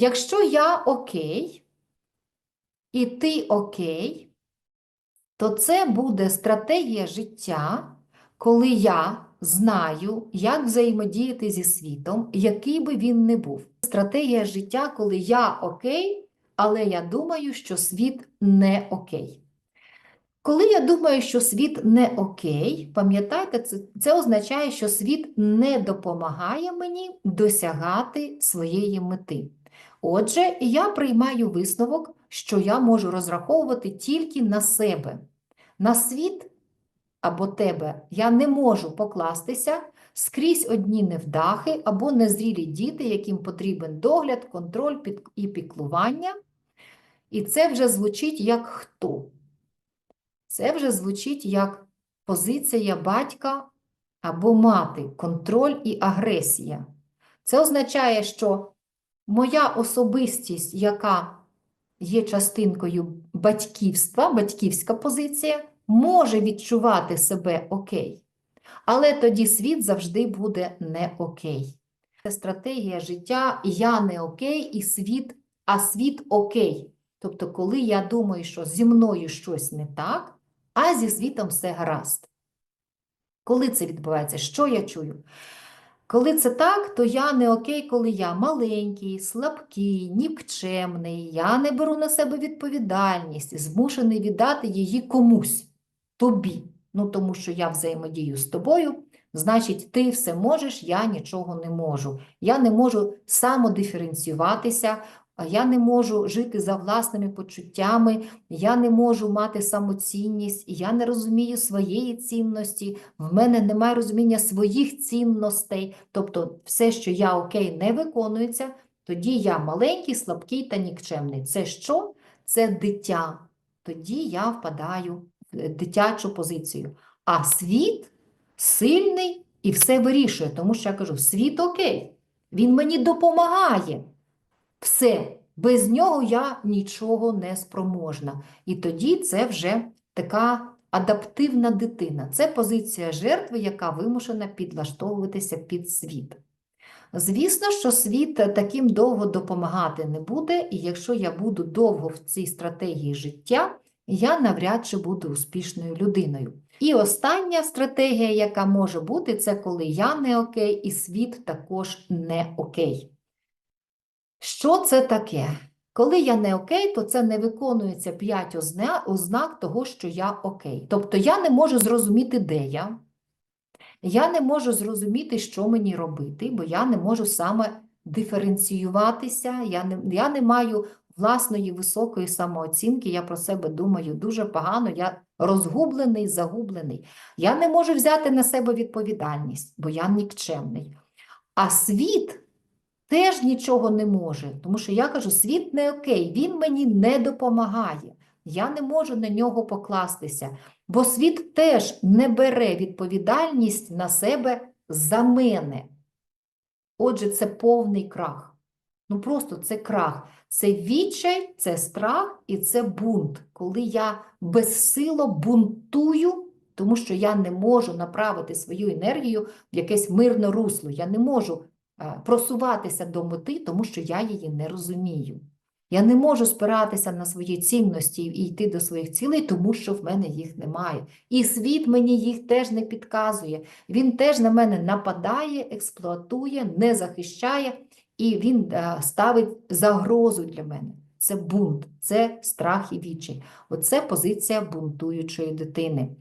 Якщо я окей, і ти окей, то це буде стратегія життя, коли я знаю, як взаємодіяти зі світом, який би він не був. Стратегія життя, коли я окей, але я думаю, що світ не окей. Коли я думаю, що світ не окей, пам'ятайте, це, це означає, що світ не допомагає мені досягати своєї мети. Отже, я приймаю висновок, що я можу розраховувати тільки на себе. На світ або тебе я не можу покластися скрізь одні невдахи або незрілі діти, яким потрібен догляд, контроль і піклування. І це вже звучить як хто. Це вже звучить як позиція батька або мати, контроль і агресія. Це означає, що моя особистість, яка є частинкою батьківства, батьківська позиція, може відчувати себе окей. Але тоді світ завжди буде не окей. Це стратегія життя я не окей, і світ, а світ окей. Тобто, коли я думаю, що зі мною щось не так, а зі світом все гаразд. Коли це відбувається, що я чую? Коли це так, то я не окей, коли я маленький, слабкий, нікчемний, я не беру на себе відповідальність, змушений віддати її комусь, тобі. Ну, тому що я взаємодію з тобою, значить, ти все можеш, я нічого не можу. Я не можу самодиференціюватися, я не можу жити за власними почуттями, я не можу мати самоцінність, я не розумію своєї цінності, в мене немає розуміння своїх цінностей. Тобто, все, що я окей, не виконується, тоді я маленький, слабкий та нікчемний. Це що? Це дитя. Тоді я впадаю в е, дитячу позицію. А світ сильний і все вирішує, тому що я кажу: світ окей, він мені допомагає. Все, без нього я нічого не спроможна. І тоді це вже така адаптивна дитина. Це позиція жертви, яка вимушена підлаштовуватися під світ. Звісно, що світ таким довго допомагати не буде, і якщо я буду довго в цій стратегії життя, я навряд чи буду успішною людиною. І остання стратегія, яка може бути, це коли я не окей, і світ також не окей. Що це таке? Коли я не окей, то це не виконується 5 ознак того, що я окей. Тобто я не можу зрозуміти, де я. Я не можу зрозуміти, що мені робити, бо я не можу саме диференціюватися, я не, я не маю власної високої самооцінки, я про себе думаю дуже погано, я розгублений, загублений. Я не можу взяти на себе відповідальність, бо я нікчемний. А світ теж нічого не може, тому що я кажу, світ не окей, він мені не допомагає. Я не можу на нього покластися, бо світ теж не бере відповідальність на себе за мене. Отже, це повний крах. Ну просто це крах. Це відчай, це страх і це бунт, коли я безсило бунтую, тому що я не можу направити свою енергію в якесь мирне русло. Я не можу просуватися до мети, тому що я її не розумію. Я не можу спиратися на свої цінності і йти до своїх цілей, тому що в мене їх немає. І світ мені їх теж не підказує. Він теж на мене нападає, експлуатує, не захищає, і він е, ставить загрозу для мене. Це бунт, це страх і відчай. Оце позиція бунтуючої дитини.